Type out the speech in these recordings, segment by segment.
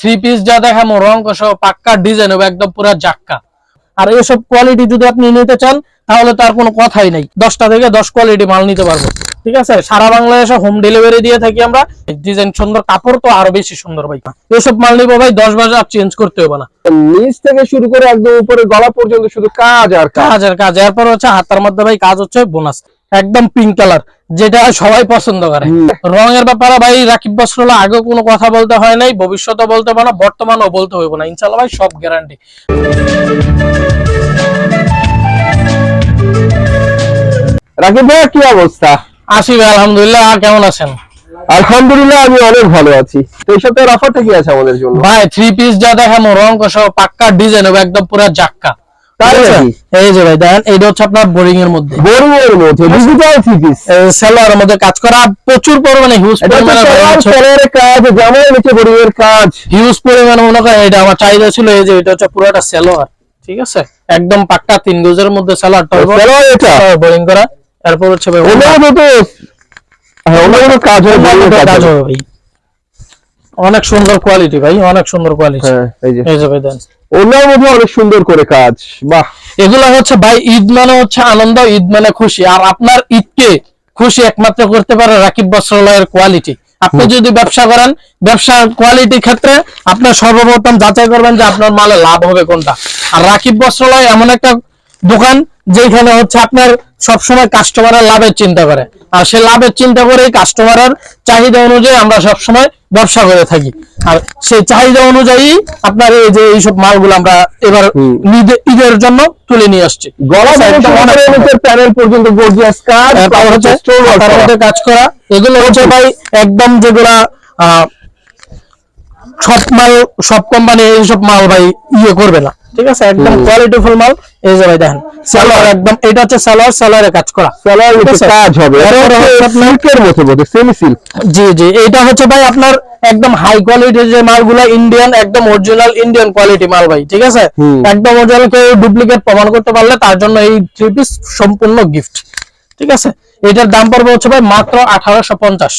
Three piece যা দেখামো রং সহ পাক্কা ডিজাইন হবে একদম পুরো জাক্কা। আর এসব কোয়ালিটি যদি আপনি নিতে চান তাহলে তার কোনো কথাই নাই। দশটা থেকে দশ কোয়ালিটি মাল নিতে পারব। ঠিক আছে? সারা বাংলাদেশে হোম ডেলিভারি দিয়ে থাকি আমরা। ডিজাইন সুন্দর কাপড় তো আরও বেশি সুন্দর ভাই। এসব মাল নিবো ভাই দশ বাজার চেঞ্জ করতে হবে না। নিচ থেকে শুরু করে একদম উপরে গলা পর্যন্ত শুধু কাজ আর কাজ। কাজ আর কাজ। এরপর হচ্ছে হাতার মধ্যে ভাই কাজ হচ্ছে বোনাস একদম পিঙ্ক কালার যেটা সবাই পছন্দ করে। রঙের ব্যাপারে ভাই রাকিব বস্ত্রলা আগে কোনো কথা বলতে হয় নাই ভবিষ্যতে বলতে হবে না বর্তমানেও বলতে হইব না। ইনশাল্লাহ ভাই সব গ্যারান্টি রাকিব ভাইয়া কি অবস্থা? আসি ভাই আলহামদুলিল্লাহ আর কেমন আছেন? আলহামদুলিল্লাহ আমি অনেক ভালো আছি। তো এই সপ্তাহের অফারটা কি আছে আমাদের জন্য? ভাই থ্রি পিস যা দেখামো রং সহ পাক্কা ডিজাইন হবে একদম পুরো জাক্কা? এই যে ভাই দেখেন এইটা হচ্ছে আপনার বোরিং এর মধ্যে। বোরিং এর মধ্যে ডিজিটাল পিস মধ্যে কাজ করা প্রচুর পরিমাণে হিউজ পরিমাণে কাজ জামার নিচে বোরিং এর কাজ। হিউজ পরিমাণে মনে করেন এটা আমার চাহিদা ছিল এই যে এটা হচ্ছে পুরোটা সেলোয়ার ঠিক আছে? একদম পাক্কা তিন গজের মধ্যে সেলোয়ার এটা? বোরিং করা। তারপর হচ্ছে ভাই ওড়না- হ্যাঁ কাজ হয় কাজ কাজ হবে ভাই। অনেক সুন্দর কোয়ালিটি ভাই অনেক সুন্দর কোয়ালিটি হ্যাঁ এই যে। এই যে ভাই দেন। অন্যের মধ্যে অনেক সুন্দর করে কাজ বাহ। এগুলো হচ্ছে ভাই ঈদ মানে হচ্ছে আনন্দ ঈদ মানে খুশি। আর আপনার ঈদকে খুশি একমাত্র করতে পারে রাকিব বস্ত্রালয়ের কোয়ালিটি আপনি যদি ব্যবসা করেন ব্যবসার কোয়ালিটি ক্ষেত্রে আপনার সর্বপ্রথম যাচাই করবেন যে আপনার মালে লাভ হবে কোনটা। আর রাকিব বস্ত্রালয় এমন একটা দোকান যেখানে হচ্ছে আপনার সবসময় কাস্টমারের লাভের চিন্তা করে। আর সে লাভের চিন্তা করে কাস্টমারের চাহিদা অনুযায়ী আমরা সবসময় ব্যবসা করে থাকি। আর সেই চাহিদা অনুযায়ী আপনার এই যে এইসব মালগুলো আমরা এবার ঈদের জন্য তুলে নিয়ে আসছি। প্যানেল পর্যন্ত গর্জিয়াস কাজ স্টোর কাজ করা। এগুলো হচ্ছে ভাই একদম যেগুলা আহ, সব মাল সব কোম্পানি এইসব মাল ভাই ইয়ে করবে না। ঠিক আছে? একদম। কোয়ালিটিফুল মাল। এই যে ভাই দেখেন সালোয়ার একদম এটা হচ্ছে সালোয়ার সালোয়ারে কাজ করা। সেলার ঠিক কাজ হবে। সিল্কের মধ্যে বোধ সেমি সিল্ক জি জি এটা হচ্ছে ভাই আপনার একদম হাই কোয়ালিটির যে মালগুলো ইন্ডিয়ান একদম অরিজিনাল ইন্ডিয়ান কোয়ালিটি মাল ভাই ঠিক আছে? একদম অরিজিনাল কেউ ডুপ্লিকেট প্রমাণ করতে পারলে তার জন্য এই থ্রি পিস সম্পূর্ণ গিফট ঠিক আছে? এটার দাম পড়বে হচ্ছে ভাই মাত্র আঠারোশো পঞ্চাশ।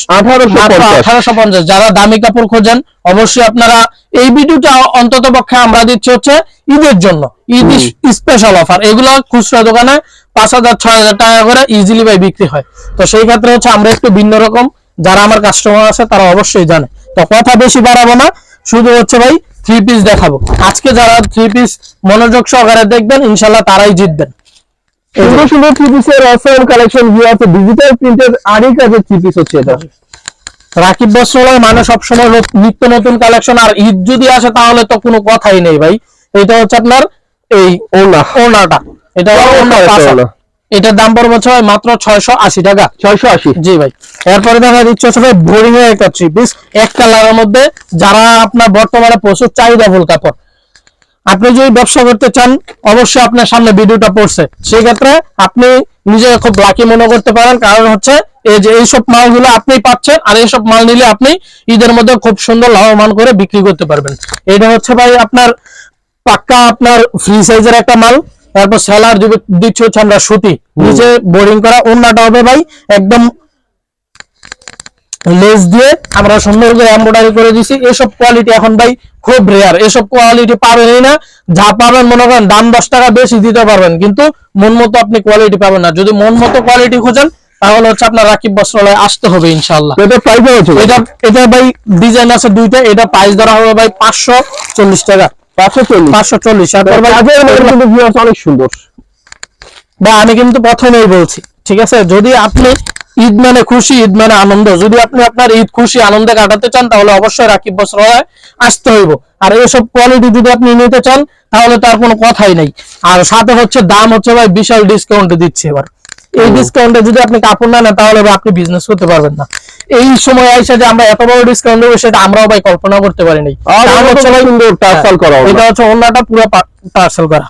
আঠারোশো পঞ্চাশ। যারা দামি কাপড় খোঁজেন অবশ্যই আপনারা এই ভিডিওটা অন্তত পক্ষে আমরা দিচ্ছি হচ্ছে ঈদের জন্য। ঈদ স্পেশাল অফার এগুলো খুচরা দোকানে পাঁচ হাজার ছয় হাজার টাকা করে ইজিলি ভাই বিক্রি হয়। তো সেই ক্ষেত্রে হচ্ছে আমরা একটু ভিন্ন রকম। যারা আমার কাস্টমার আছে তারা অবশ্যই জানে। তো কথা বেশি বাড়াবো না শুধু হচ্ছে ভাই থ্রি পিস দেখাবো। আজকে যারা থ্রি পিস মনোযোগ সহকারে দেখবেন ইনশাল্লাহ তারাই জিতবেন। সুন্দর সুন্দর থ্রি পিসের অসম কালেকশন ডিজিটাল প্রিন্টের আরই কাজের থ্রি পিস হচ্ছে এটা। রাকিব বস্ত্রালয় মানে সবসময় নিত্য নতুন কালেকশন আর ঈদ যদি আসে তাহলে তো কোনো কথাই নেই ভাই। এটা হচ্ছে আপনার এই ওনা ওনাটা এটা। এটার দাম পড়বে হচ্ছে মাত্র ছয়শো আশি টাকা। ছয়শো আশি। জি ভাই। এরপরে দেখা দিচ্ছে হচ্ছে ভাই বোরিং এর একটা থ্রি পিস এক কালারের মধ্যে যারা আপনার বর্তমানে প্রচুর চাহিদা ফুল কাপড় আপনি যদি ব্যবসা করতে চান অবশ্যই আপনার সামনে ভিডিওটা পড়ছে। সেই ক্ষেত্রে আপনি নিজেকে খুব লাকি মনে করতে পারেন। কারণ হচ্ছে এই যে এইসব মালগুলো আপনি পাচ্ছেন আর এইসব মাল নিলে আপনি ঈদের মধ্যে খুব সুন্দর লাভবান করে বিক্রি করতে পারবেন। এটা হচ্ছে ভাই আপনার পাক্কা আপনার ফ্রি সাইজের একটা মাল। তারপর সেলার দিচ্ছে হচ্ছে আমরা সুতি। নিচে বোরিং করা অন্যটা হবে ভাই একদম লেস দিয়ে আমরা সুন্দর করে এমব্রয়ডারি করে দিছি। এসব কোয়ালিটি এখন ভাই খুব রেয়ার এসব কোয়ালিটি পাবেনই না। যা পাবেন মনে করেন দাম দশ টাকা বেশি দিতে পারবেন। কিন্তু মন মতো আপনি কোয়ালিটি পাবেন না। যদি মন মতো কোয়ালিটি খোঁজেন তাহলে হচ্ছে আপনার রাকিব বস্ত্রালয়ে আসতে হবে ইনশাল্লাহ এটা প্রাইস হচ্ছে এটা এটা ভাই ডিজাইন আছে দুইটা। এটা প্রাইস ধরা হবে ভাই পাঁচশো চল্লিশ টাকা। পাঁচশো চল্লিশ। পাঁচশো ভিউ অনেক সুন্দর। বা আমি কিন্তু প্রথমেই বলছি ঠিক আছে? যদি আপনি ঈদ মানে খুশি ঈদ মানে আনন্দ। যদি আপনি আপনার ঈদ খুশি আনন্দে কাটাতে চান তাহলে অবশ্যই রাকিব বস্ত্রালয়ে আসতে হইব। আর এইসব কোয়ালিটি যদি আপনি নিতে চান তাহলে তার কোনো কথাই নেই। আর সাথে হচ্ছে দাম হচ্ছে ভাই বিশাল ডিসকাউন্টে দিচ্ছে এবার। এই ডিসকাউন্টে যদি আপনি কাপড় না নেন তাহলে আপনি বিজনেস করতে পারবেন না। এই সময় আইসা যে আমরা এত বড় ডিসকাউন্ট দেবো সেটা আমরাও ভাই কল্পনা করতে এটা হচ্ছে টার্সাল করা হ্যাঁ। এটা হচ্ছে অন্যটা পুরো পার্সেল করা।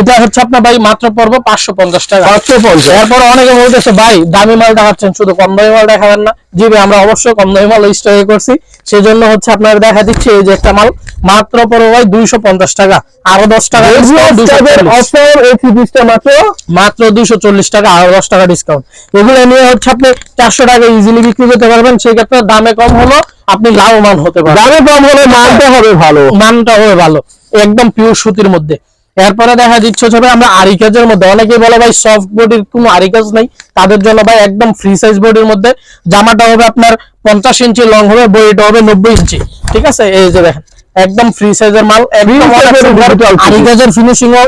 এটা হচ্ছে আপনার ভাই মাত্র পড়ব পাঁচশো পঞ্চাশ টাকা। পাঁচশো পঞ্চাশ। এরপর অনেকে বলতেছে ভাই দামি মাল দেখাচ্ছেন শুধু কম দামি মাল দেখাবেন না। জি ভাই আমরা অবশ্যই কম দামি মাল স্টকে করছি। সেই জন্য হচ্ছে আপনার দেখা দিচ্ছি এই যে একটা মাল মাত্র পড়ব ভাই দুইশো পঞ্চাশ টাকা। আরও দশ টাকা discount, 240 অফার এই থ্রি পিসটা মাত্র? মাত্র দুইশো চল্লিশ টাকা আরও দশ টাকা ডিসকাউন্ট এগুলো নিয়ে হচ্ছে আপনি চারশো টাকা ইজিলি বিক্রি করতে পারবেন। সেই ক্ষেত্রে দামে কম হলো আপনি লাভবান হতে পারবেন। দামে কম হলে মানটা হবে ভালো। মানটা হবে ভালো একদম পিওর সুতির মধ্যে। এরপরে দেখা দিচ্ছে হচ্ছে আমরা আরি কাজের মধ্যে অনেকেই বলে ভাই সফট বডির কোনো আরি কাজ নাই তাদের জন্য ভাই একদম ফ্রি সাইজ বডির মধ্যে জামাটা হবে আপনার পঞ্চাশ ইঞ্চি লং হবে বডিটা হবে নব্বই ইঞ্চি ঠিক আছে? এই যে দেখেন একদম ফ্রি সাইজের মাল একদম Free অনেক size এর সুন্দর। digital আরি কাজের ফিনিশিং ও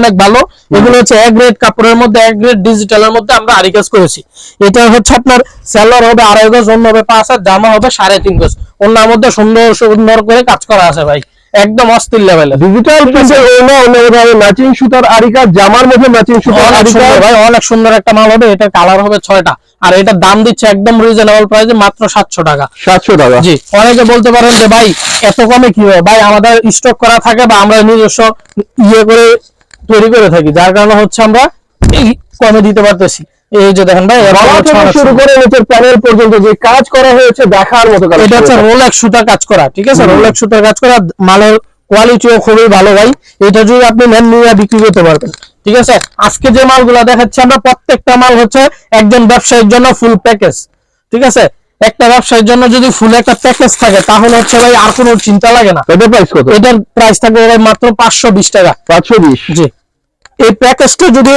অনেক ভালো এগুলো হচ্ছে এক গ্রেড কাপড়ের মধ্যে এক গ্রেড ডিজিটালের মধ্যে আমরা আরি কাজ করেছি। এটা হচ্ছে আপনার সেলর হবে আড়াই গজ অন্য হবে পাঁচ আর জামা হবে সাড়ে তিন গজ। অন্যের মধ্যে সুন্দর সুন্দর করে কাজ করা আছে ভাই। একদম অস্থির লেভেলের ডিজিটাল প্রিন্টের ওনা অন্যভাবে ম্যাচিং সুতার আরিকা জামার মধ্যে ম্যাচিং সুতার আরিকা সুন্দর ভাই অনেক সুন্দর একটা মাল হবে এটা কালার হবে ছয়টা। আর এটার দাম দিচ্ছে একদম রিজনেবল প্রাইসে মাত্র সাতশো টাকা। সাতশো টাকা। জি অনেকে বলতে পারেন যে ভাই এত কমে কি হয় ভাই আমাদের স্টক করা থাকে বা আমরা নিজস্ব ইয়ে করে তৈরি করে থাকি যার কারণে হচ্ছে আমরা এই কমে দিতে পারতেছি। এই যে দেখেন ভাই শুরু। করে নিচের প্যানেল পর্যন্ত যে কাজ করা হয়েছে দেখার মতো কাজ এটা হচ্ছে রোলেক্স সুতার কাজ করা ঠিক আছে? রোলেক্স সুতার কাজ করা মালের কোয়ালিটিও খুবই ভালো ভাই। এটা যদি আপনি নেন নিয়ে বিক্রি করতে পারবেন ঠিক আছে? আজকে যে মালগুলো দেখাচ্ছি আমরা প্রত্যেকটা মাল হচ্ছে একজন ব্যবসায়ীর জন্য ফুল প্যাকেজ ঠিক আছে? একটা ব্যবসায়ীর জন্য যদি ফুল একটা প্যাকেজ থাকে তাহলে হচ্ছে ভাই আর কোনো চিন্তা লাগে না। এটা প্রাইস কত? এটার প্রাইস থাকবে ভাই মাত্র পাঁচশো বিশ টাকা। পাঁচশো বিশ? জি। এই প্যাকেজটা যদি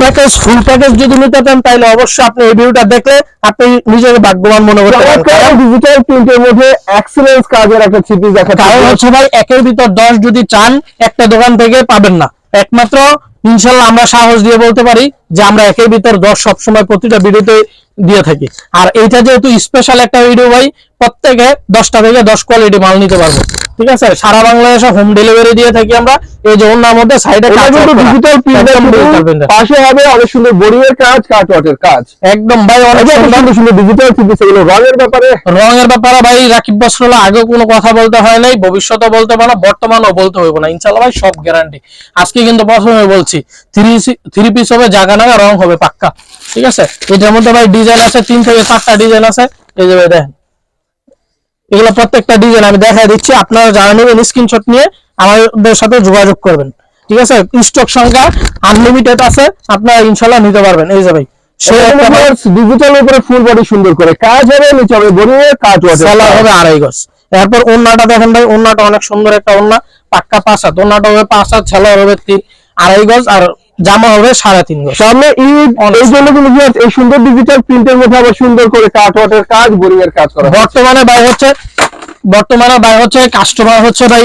প্যাকেজ ফুল প্যাকেজ যদি নিতে চান তাহলে অবশ্যই আপনি এই ভিডিওটা দেখলে আপনি নিজেকে ভাগ্যবান মনে করতে পারেন ডিজিটাল প্রিন্টের মধ্যে এক্সেলেন্স কাজের একটা থ্রি পিস দেখা কারণ হচ্ছে ভাই একের ভিতর দশ যদি চান একটা দোকান থেকে পাবেন না। একমাত্র ইনশাল্লাহ আমরা সাহস দিয়ে বলতে পারি যে আমরা একের ভিতর দশ সবসময় প্রতিটা ভিডিওতে দিয়ে থাকি। আর এইটা যেহেতু স্পেশাল একটা ভিডিও ভাই প্রত্যেকে দশটা থেকে দশ কোয়ালিটি মাল নিতে পারব। ঠিক আছে? সারা বাংলাদেশে হোম ডেলিভারি দিয়ে থাকি আমরা। এই যে অন্যার মধ্যে সাইডে ডিজিটাল পাশে হবে অনেক সুন্দর বোরিংয়ের কাজ কাটওয়ার্টের কাজ। একদম ভাই অনেক সুন্দর। সুন্দর ডিজিটাল পিস এগুলো রঙের ব্যাপারে। রঙের ব্যাপারে ভাই রাকিব বস্ত্রালয় আগে কোনো কথা বলতে হয় নাই ভবিষ্যতে বলতে পারো বর্তমানেও বলতে হইব না। ইনশাল্লাহ ভাই সব গ্যারান্টি আজকে কিন্তু প্রথমে বলছি থ্রি থ্রি পিস হবে জাগা নাগা রং হবে পাক্কা ঠিক আছে? এটার মধ্যে ভাই ডিজাইন আছে তিন থেকে চারটা ডিজাইন আছে। এই যে ভাই দেখেন এগুলো প্রত্যেকটা ডিজাইন আমি দেখাই দিচ্ছি আপনারা যারা নেবেন স্ক্রিনশট নিয়ে আমাদের সাথে যোগাযোগ করবেন ঠিক আছে? স্টক সংখ্যা আনলিমিটেড আছে আপনারা ইনশাল্লাহ নিতে পারবেন। এই যে ভাই ডিজিটাল উপরে ফুল বডি সুন্দর করে কাজ হবে নিচে হবে বোরিংয়ের কাজ হবে। আড়াই গজ। এরপর ওন্নাটা দেখেন ভাই ওন্নাটা অনেক সুন্দর একটা ওন্না পাক্কা পাঁচ ওন্নাটা হবে পাঁচ সেলার হবে তিন। আড়াই গজ আর জামা হবে সাড়ে তিন গজ। সামনে এই জন্য কিন্তু এই সুন্দর ডিজিটাল প্রিন্টের মধ্যে আবার সুন্দর করে কাটওয়ার্টের কাজ বোরিংয়ের কাজ করা বর্তমানে ভাই হচ্ছে বর্তমানে ভাই হচ্ছে কাস্টমার হচ্ছে ভাই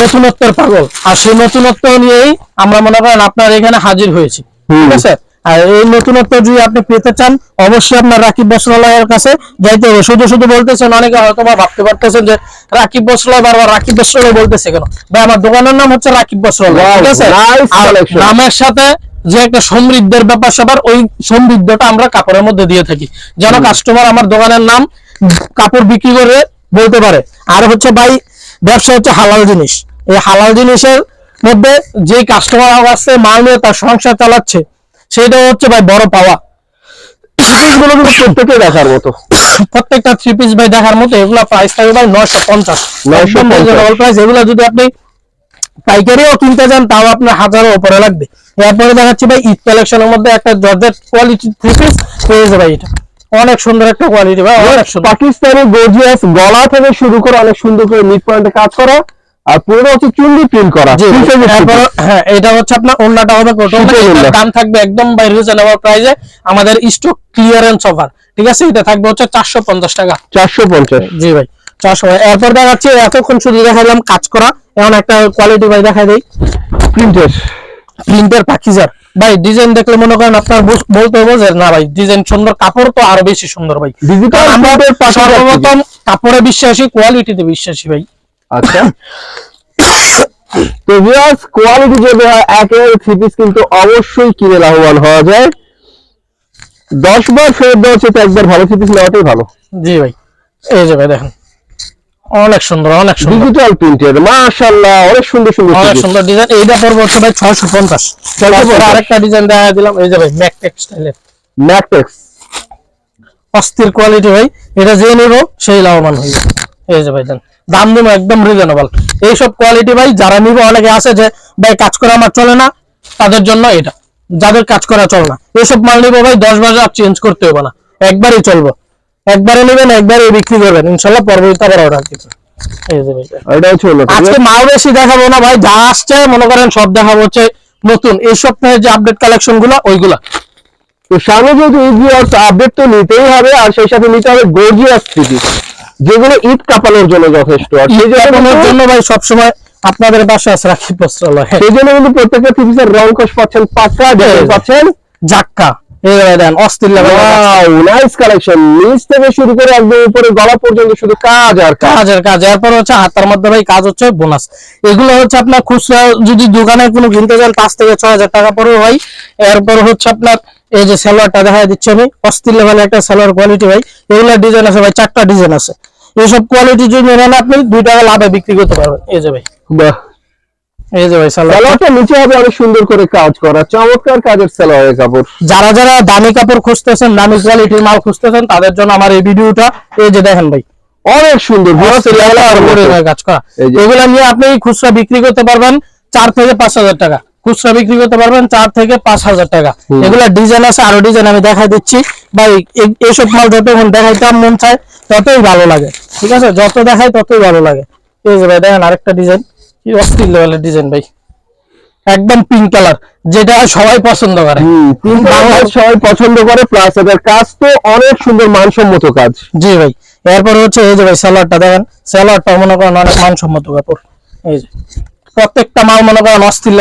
নতুনত্বের পাগল। আর সেই নতুনত্ব নিয়েই আমরা মনে করেন আপনার এখানে হাজির হয়েছি। ঠিক আছে? আর এই নতুনত্ব যদি আপনি পেতে চান অবশ্যই আপনার রাকিব বস্ত্রালয়ের কাছে যাইতে হবে। শুধু শুধু বলতেছেন অনেকে হয়তো বা ভাবতে পারতেছেন যে রাকিব বস্ত্রালয় বারবার রাকিব বস্ত্রালয় বলতেছে কেন? ভাই আমার দোকানের নাম হচ্ছে রাকিব বস্ত্রালয় ঠিক আছে? আর নামের সাথে যে একটা সমৃদ্ধের ব্যাপার সবার ওই সমৃদ্ধটা আমরা কাপড়ের মধ্যে দিয়ে থাকি। যেন কাস্টমার আমার দোকানের নাম কাপড় বিক্রি করে বলতে পারে। আর হচ্ছে ভাই ব্যবসা হচ্ছে হালাল জিনিস। এই হালাল জিনিসের মধ্যে যে কাস্টমার আসছে মাল নিয়ে তার সংসার চালাচ্ছে সেটা হচ্ছে ভাই বড় পাওয়া। এগুলো কিন্তু প্রত্যেকে দেখার মতো। প্রত্যেকটা থ্রি পিস ভাই দেখার মতো এগুলো প্রাইস থাকবে ভাই নয়শো পঞ্চাশ। 950 প্রাইস এগুলো যদি আপনি পাইকারিও কিনতে যান তাও আপনার হাজারের উপরে লাগবে। এরপরে দেখাচ্ছি ভাই ঈদ কালেকশনের মধ্যে একটা জর্জেট কোয়ালিটি থ্রি পিস এটা। অনেক সুন্দর একটা কোয়ালিটি ভাই অনেক সুন্দর। পাকিস্তানি গর্জিয়াস গলা থেকে শুরু করে অনেক সুন্দর করে মিড পয়েন্টে কাজ করা। আর পুরো হচ্ছে চুন্ডি প্রিন্ট করা সুতো। হ্যাঁ এটা হচ্ছে আপনার অন্যটা হবে কটন দাম থাকবে একদম বাই রিজনেবল প্রাইসে আমাদের স্টক ক্লিয়ারেন্স অফার ঠিক আছে? এটা থাকবে হচ্ছে চারশো পঞ্চাশ টাকা। চারশো পঞ্চাশ। জি ভাই চারশো এরপর দেখাচ্ছি এতক্ষণ শুধু দেখালাম কাজ করা। এখন একটা কোয়ালিটি ভাই দেখাই দেই। প্রিন্টের প্রিন্টের পাখিজার। ভাই ডিজাইন দেখলে মনে করেন আপনার বলতে হবে যে না ভাই ডিজাইন সুন্দর কাপড় তো আরও বেশি সুন্দর ভাই। ডিজিটাল প্রিন্টের সর্বপ্রথম কাপড়ে বিশ্বাসী কোয়ালিটিতে বিশ্বাসী ভাই। আচ্ছা। তো ভিউয়ার্স কোয়ালিটি যদি হয় থ্রি পিস কিন্তু অবশ্যই কিনে লাভবান হওয়া যায়। দশ বার ফেরত দেওয়ার চেয়ে একবার ভালো থ্রি পিস নেওয়াটাই ভালো। জি ভাই এই যে ভাই দেখেন অনেক সুন্দর অনেক সুন্দর। ডিজিটাল প্রিন্টের মাশাআল্লাহ অনেক সুন্দর সুন্দর অনেক সুন্দর ডিজাইন এইটা পড়বে হচ্ছে ভাই ছয়শো পঞ্চাশ। পঞ্চাশ। আরেকটা ডিজাইন দেখা দিলাম এই যে ভাই ম্যাক টেক্সটাইলের ম্যাট্রিক্স অস্থির কোয়ালিটি ভাই এটা যে নিব সেই লাভবান হইবে এই যে ভাই দেন দাম দিব একদম রিজনেবল এইসব কোয়ালিটি ভাই যারা নিবে অনেকে আছে যে ভাই কাজ করা আমার চলে না। তাদের জন্য এটা। যাদের কাজ করা চলে না। এইসব মাল নিবো ভাই দশ বাজার চেঞ্জ করতে হবে না। একবারই চলবো। একবারে নেবেন একবারই বিক্রি করবেন। ইনশাল্লাহ পরবর্তীতে আবার অর্ডার দিবেন আজকে মাল বেশি দেখাবো না ভাই যা আসছে মনে করেন সব দেখাবো হচ্ছে নতুন। এই সপ্তাহে যে আপডেট কালেকশনগুলো ওইগুলা। তো সামনে যেহেতু আপডেট তো নিতেই হবে আর সেই সাথে নিতে হবে গর্জিয়াস থ্রি যেগুলো ঈদ কাপানোর জন্য যথেষ্ট। আর সেই জন্য জন্য ভাই সবসময় আপনাদের বাসা আছে রাখি বস্ত্রালয় সেই জন্য কিন্তু প্রত্যেকটা থ্রিপিসের রং কোষ পাচ্ছেন ডিজাইন এই। পাচ্ছেন? জাক্কা শুরু করে একদম উপরে গলা পর্যন্ত শুধু কাজ আর কাজ। কাজের কাজ এরপর হচ্ছে হাতার মধ্যে ভাই কাজ হচ্ছে বোনাস এগুলো হচ্ছে আপনার খুচরা যদি দোকানে কোনো কিনতে যান পাঁচ থেকে ছয় হাজার টাকা পরেও ভাই এরপর হচ্ছে আপনার এই যে সালোয়ারটা দেখা দিচ্ছে আমি অস্থির লেভেলের একটা সালোয়ার কোয়ালিটি ভাই। এগুলো ডিজাইন আছে ভাই চারটা ডিজাইন আছে। এইসব কোয়ালিটি যদি নেন আপনি দুই টাকা লাভে বিক্রি করতে পারবেন। এই যে ভাই। বাহ। এই যে ভাই সালোয়ার সালোয়ারটা নিচে হবে অনেক সুন্দর করে কাজ করা। চমৎকার কাজের সালোয়ারের কাপড়। যারা যারা দামি কাপড় খুঁজতেছেন দামি কোয়ালিটির মাল খুঁজতেছেন তাদের জন্য আমার এই ভিডিওটা এই যে দেখেন ভাই। অনেক সুন্দর কাজ করা। এগুলা নিয়ে আপনি খুচরা বিক্রি করতে পারবেন চার থেকে পাঁচ হাজার টাকা। খুচরা বিক্রি করতে পারবেন চার থেকে পাঁচ হাজার টাকা। এগুলা ডিজাইন আছে আরও ডিজাইন আমি দেখাই দিচ্ছি। ভাই এই- এইসব মাল যতক্ষণ দেখাইতাম মন চায় ততই ভালো লাগে। ঠিক আছে? যত দেখাই ততই ভালো লাগে। এই যে ভাই দেখেন আরেকটা ডিজাইন। কি অস্থির লেভেলের ডিজাইন ভাই। একদম পিঙ্ক কালার যেটা সবাই পছন্দ করে। সবাই পছন্দ করে প্লাস এদের কাজ তো অনেক সুন্দর মানসম্মত কাজ। জি ভাই। এরপর হচ্ছে এই যে ভাই স্যালাডটা দেখেন। স্যালাডটা মনে করেন অনেক মানসম্মত কাপড়। এই যে। প্রত্যেকটা মাল মনে করেন অস্থির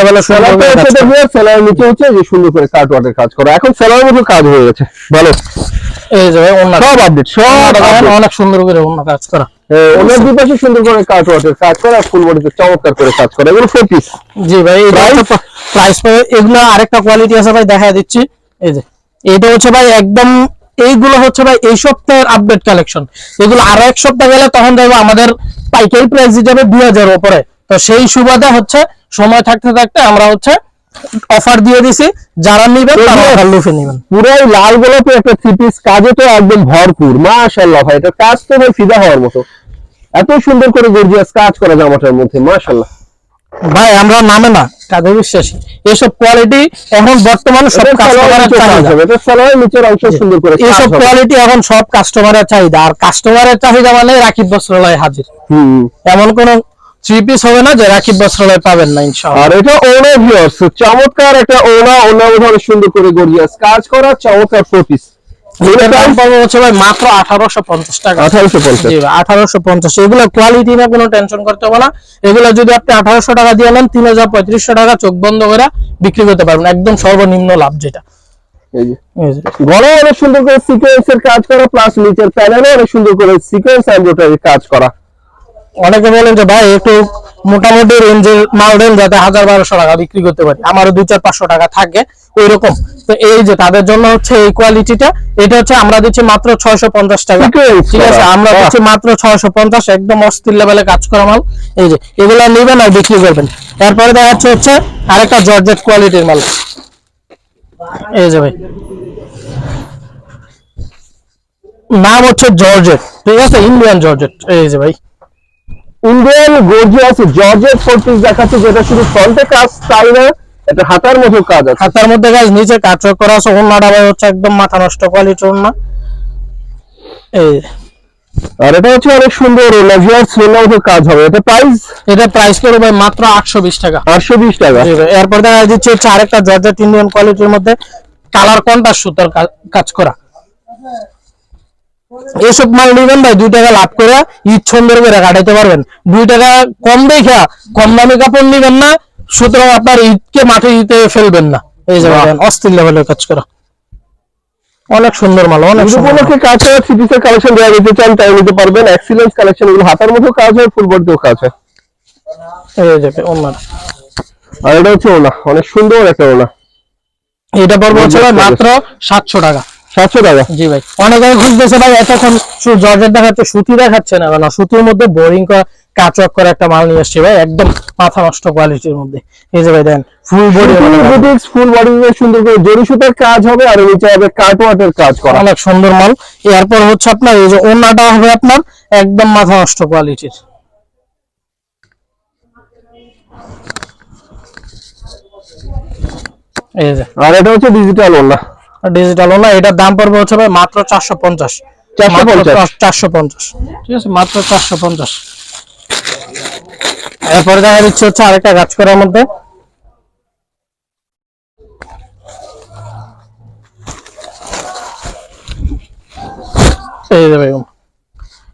সুন্দর সেলার নিচে হচ্ছে যে সুন্দর করে কাট ওয়াটের কাজ করা। এখন সেলার মতো কাজ হয়ে গেছে। ভালো এই যে ভাই সব আপডেট সব অনেক সুন্দর করে অন্য কাজ করা। দুই পাশে সুন্দর করে কাট ওয়াটের কাজ করা ফুল বডিতে চমৎকার করে কাজ করা। এগুলো ফোর পিস জি ভাই? প্রাইস এগুলো আরেকটা কোয়ালিটি আছে ভাই দেখা দিচ্ছি। এই যে এটা হচ্ছে ভাই একদম এইগুলো হচ্ছে ভাই এই সপ্তাহের আপডেট কালেকশন এগুলো আরও এক সপ্তাহ গেলে তখন দেখব আমাদের পাইকারি প্রাইস যাবে দুই হাজার উপরে। তো সেই সুবাদে হচ্ছে সময় থাকতে থাকতে আমরা হচ্ছে অফার দিয়ে দিছি। যারা নিবেন তারা অফার লুফে নিবেন। পুরাই লাল গোলাপে একটা থ্রি পিস কাজে তো একদম ভরপুর। মাশাল্লাহ ভাই এটা কাজ তো ভাই ফিদা হওয়ার মতো। এত সুন্দর করে গর্জিয়াস কাজ করা জামাটার মধ্যে মাশাল্লাহ ভাই আমরা নামে না কাজে বিশ্বাসী। এসব কোয়ালিটি এখন বর্তমানে সব কাস্টমারের চাহিদা। সুন্দর করে কাজ কোয়ালিটি এখন সব কাস্টমারের চাহিদা। আর কাস্টমারের চাহিদা মানে রাকিব বস্ত্রালয় হাজির। হুম। এমন কোন থ্রি পিস হবে না যে রাকিব বস্ত্রালয় পাবেন না ইনশাআল্লাহ। আর এটা ওনা ভিউয়ার্স চমৎকার একটা ওনা ওনা সুন্দর করে গর্জিয়াস। কাজ করা চমৎকার ফোর পিস মাত্র আঠারোশো পঞ্চাশ টাকা। আঠারোশো পঞ্চাশ। আঠারোশো পঞ্চাশ। এগুলো কোয়ালিটি না কোনো টেনশন করতে হবে না। এগুলো যদি আপনি আঠারোশো টাকা দিয়ে নেন তিন হাজার পঁয়ত্রিশশো টাকা চোখ বন্ধ করে বিক্রি করতে পারবেন। একদম সর্বনিম্ন লাভ যেটা। গলায় অনেক সুন্দর করে সিকোয়েন্সের কাজ করা প্লাস নিচের প্যানেলে অনেক সুন্দর করে সিকোয়েন্স এমব্রয়ডারি কাজ করা। অনেকে বলেন যে ভাই একটু মোটামুটি রেঞ্জের মাল দেন যাতে হাজার বারোশো টাকা বিক্রি করতে পারি। আমারও দুই চার পাঁচশো টাকা থাকে ওই রকম তো এই যে তাদের জন্য হচ্ছে এই কোয়ালিটিটা এটা হচ্ছে আমরা দিচ্ছি মাত্র ছয়শো পঞ্চাশ টাকা। ঠিক আছে আমরা দিচ্ছি মাত্র ছয়শো পঞ্চাশ একদম অস্থির লেভেলে কাজ করা মাল। এই যে এগুলা নেবেন আর বিক্রি করবেন। এরপরে দেখা যাচ্ছে হচ্ছে আরেকটা জর্জেট কোয়ালিটির মাল। এই যে ভাই। নাম হচ্ছে জর্জেট ঠিক আছে? Indian georgette. এই যে ভাই। Indian gorgeous georgette four piece দেখাচ্ছে যেটা শুধু ফ্রন্টে কাজ তাই না এটা হাতার মতো কাজ আছে। হাতার মধ্যে গাছ নিচে কাটওয়ার্ক করা আছে ওন্নাটা ভাই হচ্ছে একদম মাথা নষ্ট কোয়ালিটির ওন্না এই। আর এটা হচ্ছে অনেক সুন্দর লাক্সারিয়াস মতো কাজ হবে। এটা প্রাইস এটা প্রাইস করে ভাই মাত্র আটশো বিশ টাকা। আটশো বিশ টাকা। এরপর দেখা দিচ্ছে হচ্ছে আরেকটা জর্জেট ইন্ডিয়ান কোয়ালিটির মধ্যে কালার কন্টার সুতার কাজ করা। এসব মাল নিবেন ভাই দুই টাকা লাভ করে ঈদ সুন্দর করে কাটাইতে পারবেন। দুই টাকা কম দেখা কম দামি কাপড় নিবেন না সুতরাং আপনার ঈদকে মাঠে দিতে ফেলবেন না। এই যে। অস্থির লেভেলের কাজ করা। অনেক সুন্দর মাল অনেক। উপলক্ষে কাজ থ্রি পিসের কালেকশন দেওয়া যেতে চান তাই নিতে পারবেন। এক্সিলেন্স কালেকশন এগুলো হাতার মতো কাজ হয় ফুল বডিতেও কাজ হয়। এই যে ওনার। আর এটা হচ্ছে ওনা অনেক সুন্দর একটা ওনা। এটা পড়বে হচ্ছে মাত্র সাতশো টাকা। সাতশো টাকা। জি ভাই। অনেকে খুঁজতেছে ভাই এতক্ষণ শুধু জর্জেট দেখাচ্ছে সুতি দেখাচ্ছে না। কেন সুতির মধ্যে বোরিং করা কাচক করে একটা মাল নিয়ে এসছি ভাই একদম মাথা নষ্ট কোয়ালিটির মধ্যে। এই যে ভাই then full body boutiques full body সুন্দর করে জরি সুতার কাজ হবে আর নিচে হবে কাটওয়ার্টের কাজ করা। অনেক সুন্দর মাল। এরপর হচ্ছে আপনার এই যে ওন্নাটা হবে আপনার একদম মাথা নষ্ট কোয়ালিটির আর এটা হচ্ছে ডিজিটাল ওনা ডিজিটাল ওনা এটার দাম পড়বে হচ্ছে ভাই মাত্র চারশো পঞ্চাশ। 450 চারশো পঞ্চাশ। ঠিক আছে মাত্র চারশো পঞ্চাশ। এরপরে দেখা যাচ্ছে হচ্ছে আরেকটা কাজ করার মধ্যে। এই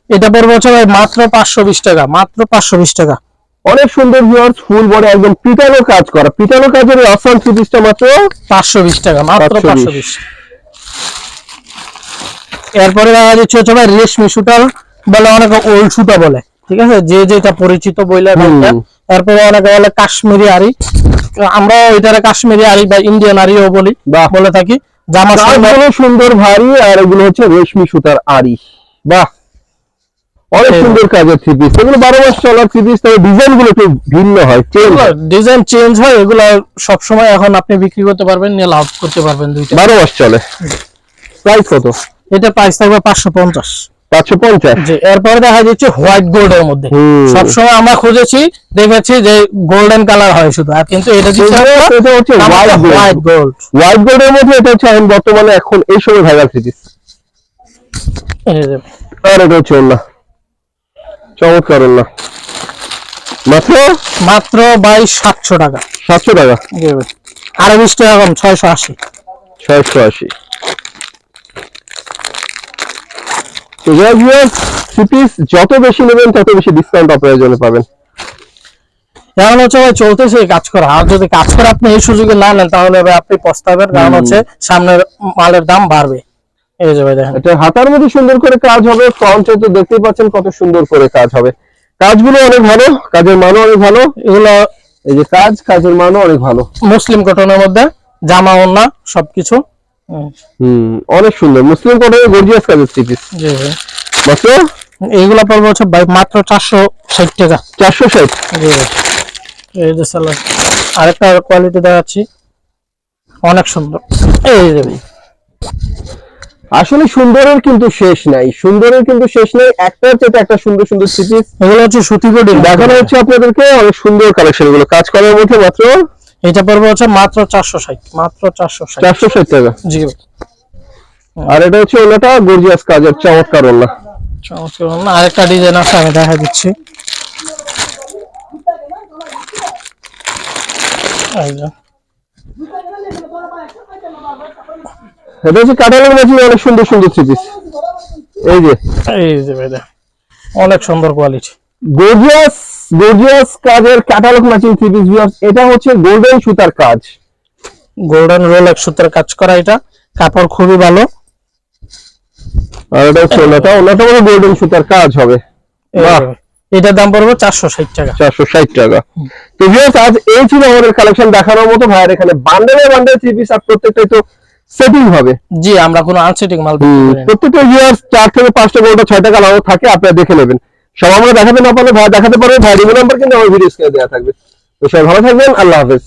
এটা পড়বে হচ্ছে ভাই মাত্র পাঁচশো বিশ টাকা মাত্র পাঁচশো বিশ টাকা। অনেক সুন্দর ভিউয়ার্স ফুল বডি একদম পিটানো কাজ করা। পিটানো কাজের থ্রি পিসটা মাত্র পাঁচশো বিশ টাকা মাত্র 520 এরপরে দেখা যাচ্ছে হচ্ছে ভাই রেশমি সুতার বলে অনেকে ওল্ড সুতা বলে ঠিক আছে? যে যেটা পরিচিত বইলা। এরপরে অনেকে বলে কাশ্মীরি আরি। আমরা ওইটারে কাশ্মীরি আরি বা ইন্ডিয়ান আরিও বলি বা বলে থাকি। জামা সুন্দর ভারী আর এগুলো হচ্ছে রেশমি সুতার আরি। বাহ। অনেক সুন্দর কাজের থ্রি পিস এগুলো বারো মাস চলার থ্রি পিস তবে ডিজাইনগুলো একটু ভিন্ন হয় চেঞ্জ ডিজাইন চেঞ্জ হয় এগুলো সবসময় এখন আপনি বিক্রি করতে পারবেন নিয়ে লাভ করতে পারবেন দুইটা। বারো মাস চলে। প্রাইস কত? এটা প্রাইস থাকবে পাঁচশো পঞ্চাশ। পাঁচশো পঞ্চাশ? যে এরপরে দেখা যাচ্ছে হোয়াইট গোল্ড এর মধ্যে। সবসময় আমরা খুঁজেছি দেখেছি যে গোল্ডেন কালার হয় শুধু। আর কিন্তু এটা হচ্ছে white white gold gold white গোল্ডের মধ্যে এটা হচ্ছে এখন বর্তমানে এখন এই সময় ভাইরাল থ্রি পিস আর এটা হচ্ছে ওন্না চমৎকার মাত্র? মাত্র বাইশ সাতশো টাকা। সাতশো টাকা? আরও বিশ টাকা কম ছয়শো আশি। ছয়শো আশি। যত বেশি নেবেন তত বেশি ডিসকাউন্ট আপনার জন্য পাবেন। এখন হচ্ছে ভাই চলতেছে কাজ করা। আর যদি কাজ করে আপনি এই সুযোগে না নেন তাহলে আপনি পস্তাবেন। কারণ হচ্ছে সামনের মালের দাম বাড়বে। এই যে ভাই দেখেন। এটা হাতার মধ্যে সুন্দর করে কাজ হবে ফ্রন্টে তো দেখতেই পাচ্ছেন কত সুন্দর করে কাজ হবে। কাজগুলো অনেক ভালো কাজের মানও অনেক ভালো। এগুলো এই যে কাজ কাজের মানও অনেক ভালো। মুসলিম কটনের মধ্যে জামা ওন্না সবকিছু। হুম, অনেক সুন্দর। মুসলিম কোটায় গর্জিয়াস কাজের থ্রি পিস জি ভাই। মাত্র? এইগুলা পড়বে হচ্ছে মাত্র চারশো ষাট টাকা। চারশো ষাট? জি এই যে স্যালাড আরেকটা কোয়ালিটি দেখাচ্ছি। অনেক সুন্দর। এই যে ভাই। আসলে সুন্দরের কিন্তু শেষ নাই। সুন্দরের কিন্তু শেষ নাই। একটার চেয়ে একটা সুন্দর সুন্দর পিস এগুলো হচ্ছে সুতি বডি দেখানো হচ্ছে আপনাদেরকে অনেক সুন্দর কালেকশনগুলো। কাজ করার মধ্যে মাত্র এটা পড়বে হচ্ছে মাত্র চারশো ষাট মাত্র চারশো ষাট। চারশো ষাট টাকা। জি আর এটা হচ্ছে ওনাটা গর্জিয়াস কাজের চমৎকার ওনা চমৎকার না আরেকটা ডিজাইন আছে আমি দেখা দিচ্ছি। এই এটা হচ্ছে কাটালের অনেক সুন্দর সুন্দর থ্রি পিস এই যে। এই যে ভাই অনেক সুন্দর কোয়ালিটি গর্জিয়াস গর্জিয়াস কাজের catalogue matching three piece viewers এটা হচ্ছে গোল্ডেন সুতার কাজ। গোল্ডেন রোল এক সুতার কাজ করা এটা কাপড় খুবই ভালো। আর এটা হচ্ছে ওনাটা ওনাটা মানে গোল্ডেন সুতার কাজ হবে। বাহ। এটার দাম পড়বে চারশো ষাট টাকা। চারশো ষাট টাকা। তো ভিউয়ার্স আজ এই ছিল আমাদের কালেকশন দেখানোর মতো। ভাইয়ের এখানে বান্ডেলে বান্ডেল থ্রি পিস আর প্রত্যেকটাই তো সেটিং হবে। জি আমরা কোনো আনসেটিং মাল প্রত্যেকটা ইয়ার চার থেকে পাঁচটা ছয় টাকা কালার থাকে আপনারা দেখে নেবেন। সব আমরা দেখাতে না পারলে ভাই দেখাতে পারবে ভাই রিভিউ নাম্বার কিন্তু আমার ভিডিও স্ক্রিনে দেওয়া থাকবে। তো সবাই ভালো থাকবেন আল্লাহ হাফেজ।